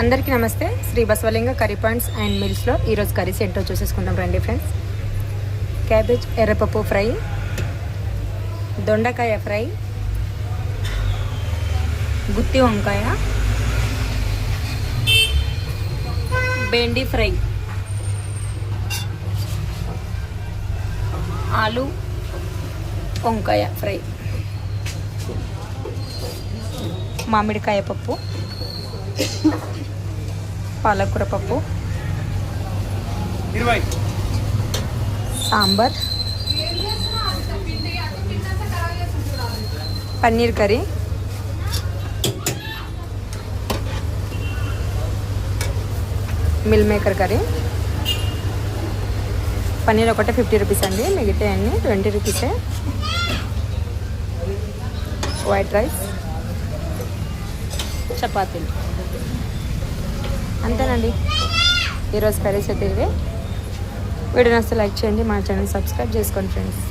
అందరికీ నమస్తే. Shri Basavalinga curry points and మిల్స్లో ఈరోజు కర్రీస్ ఏంటో చూసేసుకుందాం రండి ఫ్రెండ్స్. క్యాబేజ్ ఎర్రపప్పు ఫ్రై దొండకాయ ఫ్రై గుత్తి వంకాయ బెండి ఫ్రై ఆలు వంకాయ ఫ్రై మామిడికాయ పప్పు పాలకూర పప్పు. Sambar. Paneer curry. Meal maker curry. Paneer ఒకటే ఫిఫ్టీ రూపీస్ అండి. మిగతా అన్ని ట్వంటీ రూపీసే. White rice. చపాతీలు అంతేనండి. ఈరోజు కర్రీస్ అయితే ఇవే. వీడియో నచ్చితే లైక్ చేయండి మా ఛానల్ సబ్స్క్రైబ్ చేసుకోండి ఫ్రెండ్స్.